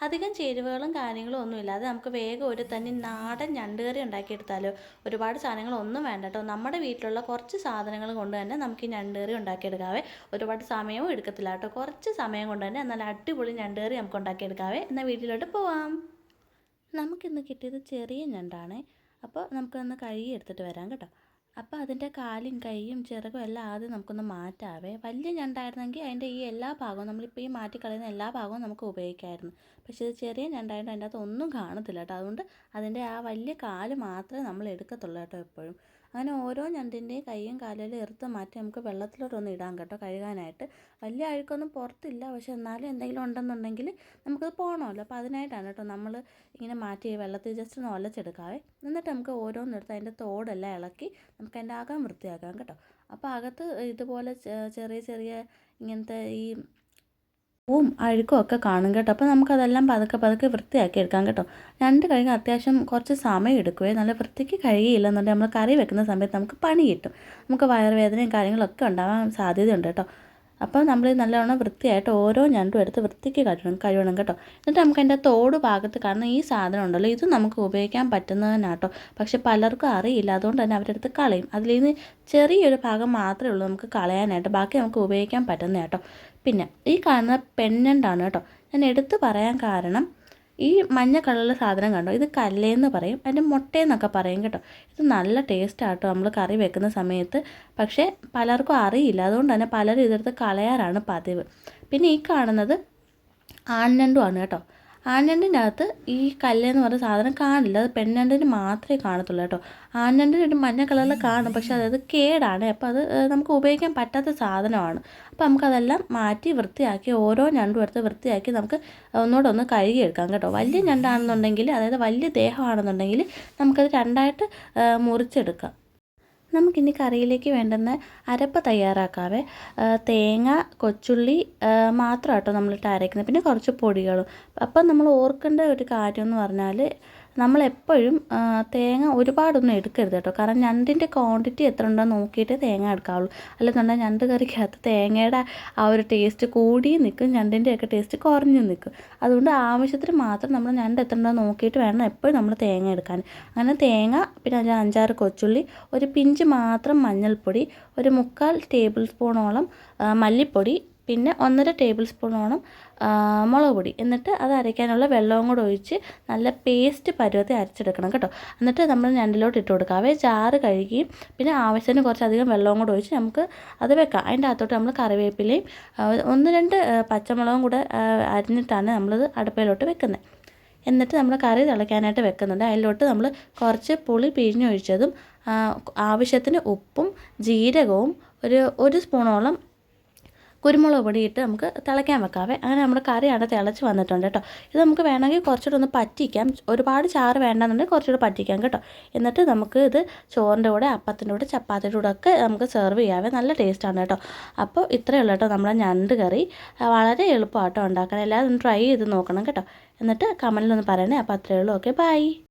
അധികം ചേരുവകളും കാര്യങ്ങളും ഒന്നും ഇല്ലാതെ നമുക്ക് വേഗം ഒരു തന്നെ നാടൻ ഞണ്ടുകറി ഉണ്ടാക്കി ഉണ്ടാക്കിയെടുത്താലോ? ഒരുപാട് സാധനങ്ങളൊന്നും വേണ്ട കേട്ടോ. നമ്മുടെ വീട്ടിലുള്ള കുറച്ച് സാധനങ്ങൾ കൊണ്ട് തന്നെ നമുക്ക് ഈ ഞണ്ടുകറി ഉണ്ടാക്കിയെടുക്കാവേ. ഒരുപാട് സമയവും എടുക്കത്തില്ല കേട്ടോ. കുറച്ച് സമയം കൊണ്ട് തന്നെ നല്ല അടിപൊളി ഞണ്ടുകറി നമുക്ക് ഉണ്ടാക്കിയെടുക്കാവേ. എന്നാൽ വീട്ടിലോട്ട് പോവാം. നമുക്കിന്ന് കിട്ടിയത് ചെറിയ ഞണ്ടാണ്. അപ്പോൾ നമുക്കൊന്ന് കഴുകി എടുത്തിട്ട് വരാം കേട്ടോ. അപ്പോൾ അതിന്റെ കാലും കൈയും ചിറകും എല്ലാം ആദ്യം നമുക്കൊന്ന് മാറ്റാവേ. വലിയ ഞണ്ടായിരുന്നെങ്കിൽ അതിന്റെ ഈ എല്ലാ ഭാഗവും നമ്മളിപ്പോൾ ഈ മാറ്റിക്കളയുന്ന എല്ലാ ഭാഗവും നമുക്ക് ഉപയോഗിക്കാമായിരുന്നു പക്ഷേ ഇത് ചെറിയ ഞണ്ടായതുകൊണ്ട് അതിന്റെ അകത്ത് ഒന്നും കാണത്തില്ല കേട്ടോ. അതുകൊണ്ട് അതിന്റെ ആ വലിയ കാൽ മാത്രമേ നമ്മൾ എടുക്കത്തുള്ളൂ കേട്ടോ എപ്പോഴും. അങ്ങനെ ഓരോ ഞണ്ടിന്റെയും കൈയും കാലിലും എടുത്ത് മാറ്റി നമുക്ക് വെള്ളത്തിലോട്ടൊന്ന് ഇടാം കേട്ടോ കഴുകാനായിട്ട്. വലിയ അഴുക്കൊന്നും പുറത്തില്ല പക്ഷെ എന്നാലും എന്തെങ്കിലും ഉണ്ടെന്നുണ്ടെങ്കിൽ നമുക്കത് പോകണമല്ലോ അപ്പോൾ അതിനായിട്ടാണ് കേട്ടോ നമ്മൾ ഇങ്ങനെ മാറ്റി വെള്ളത്തിൽ ജസ്റ്റ് ഒന്ന് ഒലച്ചെടുക്കാവേ. എന്നിട്ട് നമുക്ക് ഓരോന്നെടുത്ത് അതിന്റെ തോടെല്ലാം ഇളക്കി നമുക്ക് അതിന്റെ അകം വൃത്തിയാക്കാം കേട്ടോ. അപ്പോൾ അകത്ത് ഇതുപോലെ ചെറിയ ചെറിയ ഇങ്ങനത്തെ ഈ പൂവും അഴുക്കും ഒക്കെ കാണും കേട്ടോ. അപ്പോൾ നമുക്കതെല്ലാം പതുക്കെ പതുക്കെ വൃത്തിയാക്കി എടുക്കാം കേട്ടോ. രണ്ട് കഴുകാൻ അത്യാവശ്യം കുറച്ച് സമയം എടുക്കുകയും നല്ല വൃത്തിക്ക് കഴുകിയില്ലെന്നുണ്ടെങ്കിൽ നമ്മൾ കറി വെക്കുന്ന സമയത്ത് നമുക്ക് പണി കിട്ടും. നമുക്ക് വയറുവേദനയും കാര്യങ്ങളൊക്കെ ഉണ്ടാവാൻ സാധ്യതയുണ്ട് കേട്ടോ. അപ്പോൾ നമ്മൾ നല്ലവണ്ണം വൃത്തിയായിട്ട് ഓരോ ഞണ്ടും എടുത്ത് വൃത്തിക്ക് കഴുകണം കഴുകണം കേട്ടോ. എന്നിട്ട് നമുക്ക് അതിന്റെ തോട് ഭാഗത്ത് കാരണം ഈ സാധനം ഉണ്ടല്ലോ ഇത് നമുക്ക് ഉപയോഗിക്കാൻ പറ്റുന്നതിനാട്ടോ പക്ഷെ പലർക്കും അറിയില്ല. അതുകൊണ്ട് തന്നെ അവരെടുത്ത് കളയും. അതിൽ നിന്ന് ചെറിയൊരു ഭാഗം മാത്രമേ ഉള്ളൂ നമുക്ക് കളയാനായിട്ട്. ബാക്കി നമുക്ക് ഉപയോഗിക്കാൻ പറ്റുന്ന കേട്ടോ. പിന്നെ ഈ കാണുന്ന പെണ്ണണ്ടാണ് കേട്ടോ? ഞാൻ എടുത്തു പറയാൻ കാരണം ഈ മഞ്ഞ കളറിലെ സാധനം കണ്ടോ? ഇത് കല്ലേന്ന് പറയും അതിന്റെ മുട്ടയെന്നൊക്കെ പറയും കേട്ടോ. ഇത് നല്ല ടേസ്റ്റ് ആട്ടോ നമ്മൾ കറി വെക്കുന്ന സമയത്ത്. പക്ഷേ പലർക്കും അറിയില്ല. അതുകൊണ്ട് തന്നെ പലരും ഇതെടുത്ത് കളയാറാണ് പതിവ്. പിന്നെ ഈ കാണുന്നത് ആൺഞണ്ടുമാണ് കേട്ടോ. ആൺഞണ്ടിന്റെ അകത്ത് ഈ കല്ലെന്ന് പറയുന്ന സാധനം കാണില്ല. അത് പെണ്ണണ്ടിന് മാത്രമേ കാണത്തുള്ളൂ കേട്ടോ. ആൺഞണ്ടിന് ഒരു മഞ്ഞ കളറിൽ കാണും. പക്ഷെ അതായത് കേടാണ്. അപ്പോൾ അത് നമുക്ക് ഉപയോഗിക്കാൻ പറ്റാത്ത സാധനമാണ്. അപ്പോൾ നമുക്കതെല്ലാം മാറ്റി വൃത്തിയാക്കി ഓരോ ഞണ്ടും എടുത്ത് വൃത്തിയാക്കി നമുക്ക് ഒന്നുകൂടെ ഒന്ന് കഴുകിയെടുക്കാം കേട്ടോ. വലിയ ഞണ്ടാണെന്നുണ്ടെങ്കിൽ അതായത് വലിയ ദേഹമാണെന്നുണ്ടെങ്കിൽ നമുക്കത് രണ്ടായിട്ട് മുറിച്ചെടുക്കാം. നമുക്കിനി കറിയിലേക്ക് വേണ്ടുന്ന അരപ്പ് തയ്യാറാക്കാവേ. തേങ്ങ കൊച്ചുള്ളി മാത്രമാട്ടോ നമ്മളിട്ട് അരയ്ക്കുന്നത്. പിന്നെ കുറച്ച് പൊടികളും. അപ്പം നമ്മൾ ഓർക്കേണ്ട ഒരു കാര്യം എന്ന് പറഞ്ഞാൽ നമ്മളെപ്പോഴും തേങ്ങ ഒരുപാടൊന്നും എടുക്കരുത് കേട്ടോ. കാരണം ഞണ്ടിന്റെ ക്വാണ്ടിറ്റി എത്ര ഉണ്ടോ നോക്കിയിട്ട് തേങ്ങ എടുക്കാവുള്ളൂ. അല്ലെന്നുണ്ടെങ്കിൽ ഞണ്ട് കറിക്കകത്ത് തേങ്ങയുടെ ആ ഒരു ടേസ്റ്റ് കൂടി നിൽക്കും ഞണ്ടിന്റെയൊക്കെ ടേസ്റ്റ് കുറഞ്ഞു നിൽക്കും അതുകൊണ്ട് ആവശ്യത്തിന് മാത്രം നമ്മൾ ഞണ്ട് എത്ര ഉണ്ടോ നോക്കിയിട്ട് വേണം എപ്പോഴും നമ്മൾ തേങ്ങ എടുക്കാൻ. അങ്ങനെ തേങ്ങ പിന്നെ അതിൽ അഞ്ചാറ് കൊച്ചുള്ളി ഒരു പിഞ്ച് മാത്രം മഞ്ഞൾപ്പൊടി ഒരു മുക്കാൽ ടേബിൾ സ്പൂണോളം മല്ലിപ്പൊടി പിന്നെ ഒന്നര ടേബിൾ സ്പൂണോളം മുളക് പൊടി. എന്നിട്ട് അത് അരയ്ക്കാനുള്ള വെള്ളവും കൂടെ ഒഴിച്ച് നല്ല പേസ്റ്റ് പരുവത്തിൽ അരച്ചെടുക്കണം കേട്ടോ. എന്നിട്ട് നമ്മൾ ഞണ്ടിലോട്ട് ഇട്ട് കൊടുക്കാവേ ചാറ് കഴുകി പിന്നെ ആവശ്യത്തിന് കുറച്ചധികം വെള്ളവും കൂടെ ഒഴിച്ച് നമുക്ക് അത് വെക്കാം. അതിന്റെ അകത്തോട്ട് നമ്മൾ കറിവേപ്പിലയും ഒന്ന് രണ്ട് പച്ചമുളകും കൂടെ അരിഞ്ഞിട്ടാണ് നമ്മളത് അടുപ്പയിലോട്ട് വെക്കുന്നത്. എന്നിട്ട് നമ്മൾ കറി തിളയ്ക്കാനായിട്ട് വെക്കുന്നുണ്ട്. അതിലോട്ട് നമ്മൾ കുറച്ച് പുളി പിഴിഞ്ഞൊഴിച്ചതും ആവശ്യത്തിന് ഉപ്പും ജീരകവും ഒരു ഒരു സ്പൂണോളം കുരുമുളക് പൊടി ഇട്ട് നമുക്ക് തിളയ്ക്കാൻ വെക്കാവേ. അങ്ങനെ നമ്മുടെ കറിയാണ് തിളച്ച് വന്നിട്ടുണ്ട് കേട്ടോ. ഇത് നമുക്ക് വേണമെങ്കിൽ കുറച്ചുകൂടെ ഒന്ന് പറ്റിക്കാം. ഒരുപാട് ചാറ് വേണ്ടെന്നുണ്ടെങ്കിൽ കുറച്ചുകൂടെ പറ്റിക്കാം കേട്ടോ. എന്നിട്ട് നമുക്ക് ഇത് ചോറിന്റെ കൂടെ അപ്പത്തിന്റെ കൂടെ ചപ്പാത്തിന്റെ കൂടെ ഒക്കെ നമുക്ക് സെർവ് ചെയ്യാവേ. നല്ല ടേസ്റ്റാണ് കേട്ടോ. അപ്പോൾ ഇത്രയേ ഉള്ളൂ കേട്ടോ നമ്മുടെ ഞണ്ട് കറി. വളരെ എളുപ്പമാട്ടോ ഉണ്ടാക്കണം. എല്ലാവരും ട്രൈ ചെയ്ത് നോക്കണം കേട്ടോ. എന്നിട്ട് കമന്റിലൊന്ന് പറയണേ. അപ്പോൾ അത്രയേ ഉള്ളൂ. Okay bye